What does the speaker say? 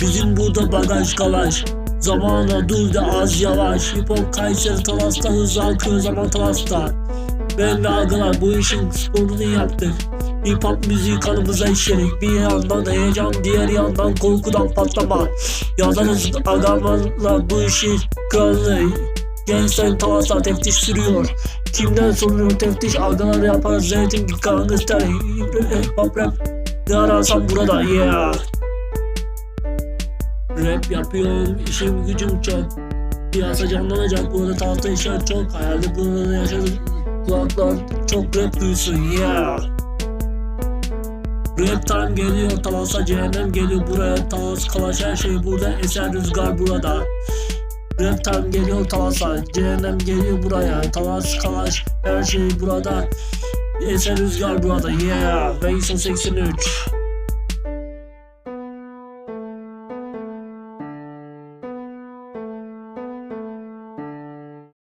Bizim burada bagaj kalaş Zamana dur da az yavaş. Hip hop Kayseri Talas'ta hızlı akıyor zaman Talas'ta. Ben ve agalar bu işin sporunu yaptık Hip hop müziği kanımıza işledik Bir yandan heyecan diğer yandan korkudan patlama. Yazarız agalarla bu işi kralı Gençlerin Talas'ta teftiş sürüyor. Kimden soruluyor teftiş? Agalar yapar Zeytin gangster Hip hop rap. Ne ararsan burada yeah Rap yapıyorum, işim gücüm çok. Piyasa canlanacak, burada tahta işler çok. Hayalde burada yaşadım, kulaklar çok rap duysun, yeah. Rap time geliyor, Talas'a cehennem geliyor. Buraya Talas, Kalaş her şey burada, eser rüzgar burada. Rap time geliyor Talas'a, cehennem geliyor buraya. Talas, Kalaş her şey burada. Eser rüzgar burada, yeah. Ve 83